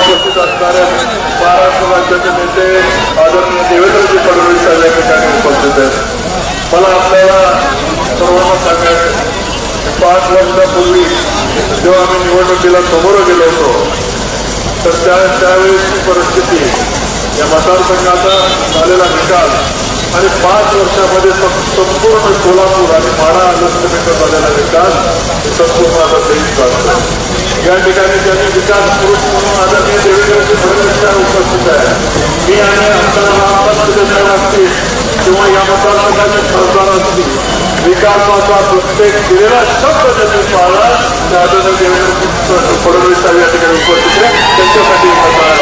उपस्थित असणाऱ्या महाराष्ट्र राज्याचे नेते आदरणीय देवेंद्रजी फडणवीस साहेब या ठिकाणी उपस्थित आहेत मला आपल्याला सर्वांना सांगायचं पाच वर्षापूर्वी जेव्हा आम्ही निवडणुकीला समोर गेलो होतो तर त्या त्यावेळेसची परिस्थिती या मतदारसंघाचा झालेला निकाल आणि पाच वर्षामध्ये संपूर्ण सोलापूर आणि माडा लक्षणीचा झालेला विकास संपूर्ण आता देश चालतो या ठिकाणी त्यांनी विकास पुरुष म्हणून आदरणीय देवेंद्रजी फडणवीस उपस्थित आहे. मी आणि आमदार असतील किंवा या मतदारसंघाचे खासदार असतील विकासाचा प्रत्येक दिलेला शब्द त्यांनी पाळला त्या आदरणीय देवेंद्र फडणवीस साहेब या ठिकाणी उपस्थित आहे. त्यांच्यासाठी मतदार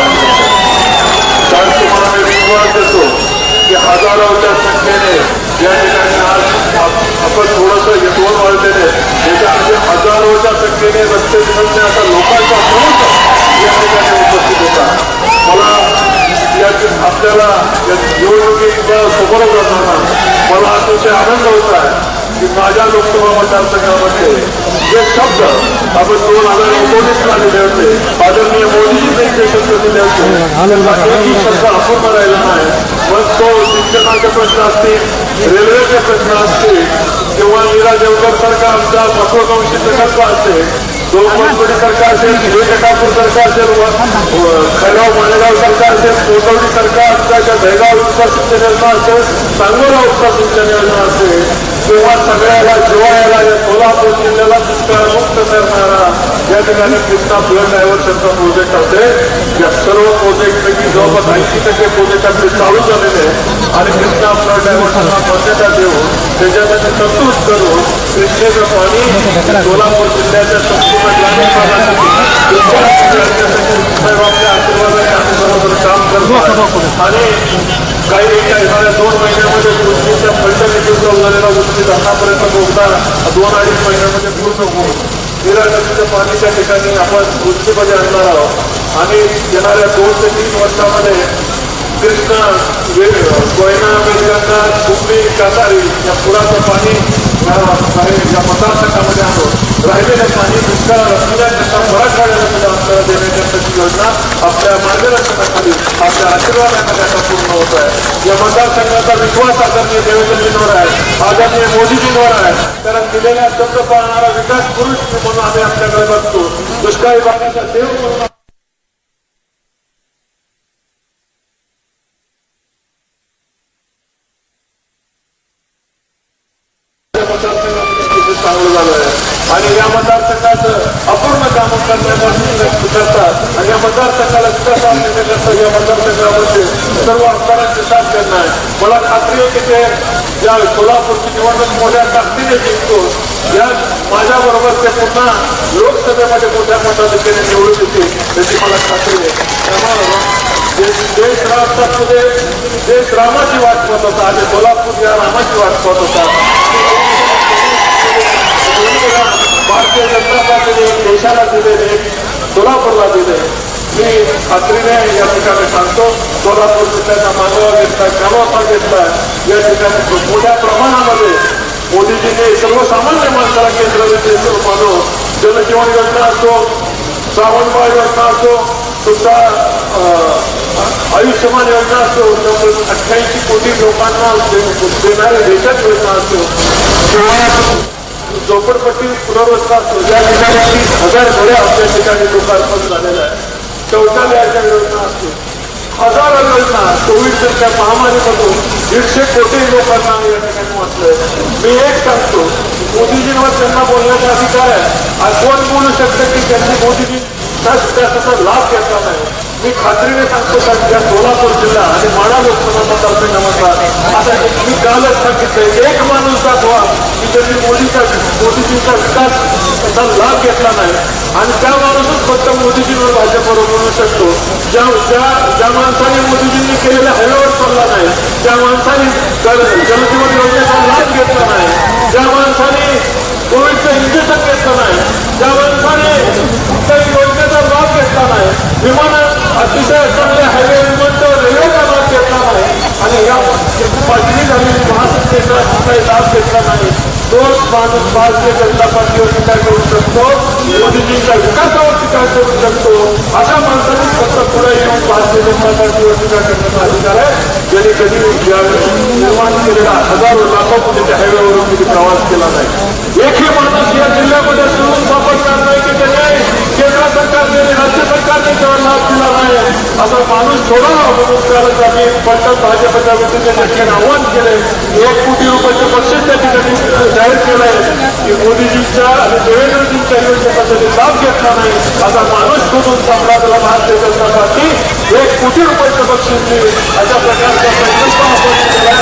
कारण तुम्हाला मी विश्वास देतो की हजारोच्या संख्येने या ठिकाणी आज आपण थोडंसं हे वाढलेले वाजलेले याच्यामध्ये हजारोच्या संख्येने रस्ते आता लोकांचा समूह या ठिकाणी उपस्थित होता. मला या आपल्याला या निवडणुकीच्या समोर असताना मला अतिशय आनंद होत आहे की माझ्या लोकसभा मतदारसंघामध्ये जे शब्द आपण दोन हजार एकोणीसला दिले होते आदरणीय नियम जे शब्द दिले होते शब्द अपूर्ण राहिला नाही मग तो शिक्षणाचे प्रश्न असतील रेल्वेचे प्रश्न असतील किंवा मीरा देवकर सारखा आमचा महत्वाकांक्षी प्रकल्प असेल दोनपंचवडी सरकार असेल हिरे टकापूर सरकार असेल व- मालेगाव सरकार असेल कोसवडी सरकार आमच्या दहेगाव उपसा सिंचन योजना असेल सांगोला उपसा सिंचन योजना असेल किंवा सगळ्याला जिवाळ्याला या सोलापूर जिल्ह्याला दुष्काळमुक्त करणारा या ठिकाणी कृष्णा फ्लड डायव्हर्शनचा प्रोजेक्ट असेल या सर्व प्रोजेक्टपैकी जवळपास ऐंशी टक्के प्रोजेक्ट आपले चालू झालेले आहेत. आणि कृष्णा फ्लड डायव्हर्शनला मान्यता देऊन त्याच्यामध्ये तरतूद करून कृष्णेचं पाणी सोलापूर जिल्ह्याच्या संपूर्ण ग्रामीण भागासाठी आपल्या आशीर्वादाने आम्ही बरोबर काम करतो आणि काही एखाद्या दोन महिन्यामध्ये पृथ्वीच्या पहिल्या निधीचा झालेला उद्दिष्ट आतापर्यंत पोहोचणार दोन अडीच महिन्यामध्ये पूर्ण होईल तेरा नदीचं पाणी त्या ठिकाणी आपण पृथ्वीमध्ये आणणार आहोत. आणि येणाऱ्या दोन ते तीन वर्षामध्ये कृष्णा वे- कोयना मेघगंगा कुंभी कातारी या पुराचं पाणी या मतदारसंघामध्ये आणतो राहिलेलं पाणी दुष्काळ असलेल्या मराठवाड्याला सुद्धा आपल्याला देण्याची योजना आपल्या मार्गदर्शनाखाली आपल्या आशीर्वादाकरता पूर्ण होत आहे. या मतदारसंघाचा विश्वास आदरणीय देवेंद्रजींवर आहे आदरणीय मोदीजींवर आहे. कारण दिलेल्या शब्द पाळणारा विकास पुरुष म्हणून आम्ही आपल्याकडे बघतो. दुष्काळी भागाचा देव म्हणून चांगलं झालं आहे. आणि या मतदारसंघाचं अपूर्ण कामं करण्यापासून करतात. आणि या मतदारसंघाला विकास आणण्याकरता या मतदारसंघामध्ये सर्व आमदारांचे साथ देणं आहे. मला खात्री आहे की ते ज्या सोलापूरची निवडणूक मोठ्या ताकदीने जिंकतो या माझ्याबरोबर ते पुन्हा लोकसभेमध्ये मोठ्या मताधिकाने निवडून येतील त्याची मला खात्री आहे. त्यामुळे देश देश राष्ट्रामध्ये देश रामाची वाट पाहत होता आणि सोलापूर या रामाची वाट पाहत होता. भारतीय जनता पार्टीने देशाला दिलेले सोलापूरला दिले मी खात्रीने या ठिकाणी सांगतो सोलापूर जिल्ह्याचा मानवा घेतला कामापा घेतला या ठिकाणी मोठ्या प्रमाणामध्ये मोदीजीने सर्वसामान्य माणसाला केंद्र मानव जनजीवन योजना असो श्रावणबाळ योजना असो सुद्धा आयुष्यमान योजना असो अठ्ठ्याऐंशी कोटी लोकांना दे- देणारी देशात योजना असो झोपडपट्टी पुनर्वसन या ठिकाणी हजार घरे आपल्या ठिकाणी लोकार्पण झालेलं आहे. शौचालयाच्या योजना असतील. हजारो योजना कोविडच्या महामारीमधून दीडशे कोटी लोकांना या ठिकाणी वाचलंय. मी एक सांगतो मोदीजींवर त्यांना बोलण्याचा अधिकार आहे. आज कोण बोलू शकतं की त्यांनी मोदीजी त्याचा लाभ घेतला नाही. मी खात्रीने सांगतो का सोलापूर जिल्हा आणि माडा लोकसभा मतदारसंघामधला आता मी कालच सांगितलं एक माणूस दाखवा की त्यांनी मोदीचा मोदीजींचा विकासाचा लाभ घेतला नाही आणि त्या माणूसच फक्त मोदीजींवर भाजपवर बोलू शकतो. ज्या ज्या ज्या माणसाने मोदीजींनी केलेल्या हायवेवर पडला नाही त्या माणसाने जल जलजीवन योजनेचा लाभ घेतला नाही ज्या माणसाने कोविडचं इंजेक्शन घेतलं नाही ज्या माणसाने कुठल्याही योजनेचा लाभ घेतला नाही विमान अतिशय चांगले हायवे विमानतळ रेल्वेचा लाभ घेतला नाही आणि या पाचवी झालेली महासत्तेचा कुठलाही लाभ घेतला नाही तो माणूस भारतीय जनता पार्टीवर टीका करू शकतो मोदीजींच्या विकासावर टीका करू शकतो अशा माणसाने फक्त पुढे येऊन भारतीय जनता पार्टीवर टीका करण्याचा अधिकार आहे. ज्यांनी कधी निर्माण केलेला हजारो लाखो कोटीच्या हायवेवरून कधी प्रवास केला नाही एकही माणूस या जिल्ह्यामध्ये सोडून वापर करणार नाही की त्याच्या म्हणून त्याला आम्ही पटकन भाजपच्या वतीने देखील आव्हान केले एक कोटी रुपयाचं बक्षीस त्या ठिकाणी जाहीर केलंय. की मोदीजींच्या आणि देवेंद्रजींच्या त्यांनी लाभ घेतला नाही असा माणूस शोधून त्याला भारतीय जनता पार्टी एक कोटी रुपयाचं बक्षीस देईल अशा प्रकारचा संकल्प आपण केला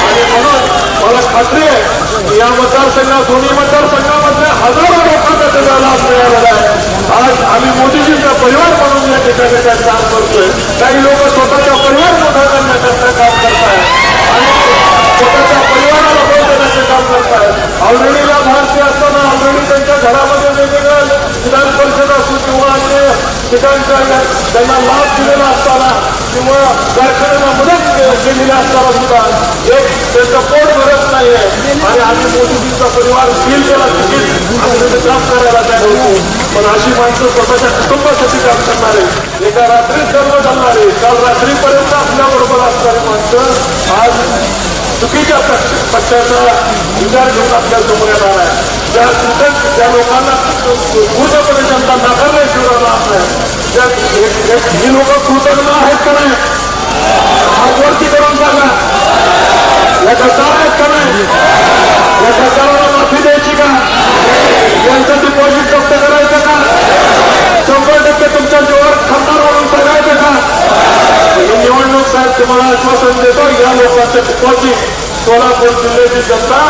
आणि म्हणून मला खात्री आहे की या मतदारसंघात दोन्ही मतदारसंघामधल्या हजारो लोकांना त्याचा लाभ मिळालेला आहे. आज आम्ही मोदीजींचा परिवार म्हणून या काम करतोय. काही लोक स्वतःचा परिवार मोठा करण्याकरता काम करतायत. आणि स्वतःच्या परिवाराला बळ देण्याचे काम करतायत. ऑलरेडी अन्य ठिकाणच्या त्यांना लाभ दिलेला असताना किंवा कारखान्यांना मदत के- केलेली असताना सुद्धा एक त्यांचं पोट भरत नाहीये आणि आम्ही मोदीजींचा परिवार दिल केला तिकीट आम्ही त्याचं काम करायला तयार होतो पण अशी माणसं स्वतःच्या कुटुंबासाठी काम करणारे एका रात्री सर्व चालणारे काल रात्रीपर्यंत आपल्याबरोबर असणारी माणसं आज चुकीच्या पक्ष- पक्षाचा विचार घेऊन आपल्यासमोर येणार आहे. ज्या चुकत त्या लोकांना पूर्णपणे जनता नाकारल्याशिवाय राहणार नाही त्या हे- ही लोक कृतज्ञ आहेत का नाही? हात वरती करून सांगा. या सरकार आहेत का नाही? या सरकारला माफी द्यायची का? यांचं डिपॉझिट जप्त करायचं का? शंभर टक्के तुमच्या जीवावर खासदार म्हणून सांगायचं का? निवडणूक साहेब तुम्हाला आश्वासन देतो या लोकांचं डिपॉझिट सोलापूर जिल्ह्याची जनता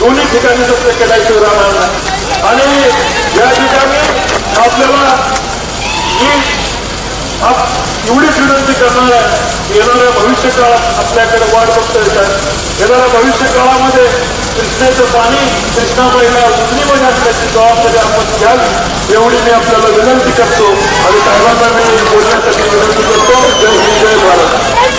दोन्ही ठिकाणी जप्त केल्याशिवाय राहणार आणि या ठिकाणी आपल्याला ही एवढीच विनंती करणार आहे. येणाऱ्या भविष्य काळात आपल्याकडे वाट बघता येतात येणाऱ्या भविष्य काळामध्ये कृष्णेचं पाणी कृष्णाबाईला उजनीमध्ये असण्याची जबाबदारी आपण घ्यावी एवढी मी आपल्याला विनंती करतो. आणि साहेबांना मी बोलण्यासाठी विनंती करतो. जय हिंद जय भारत.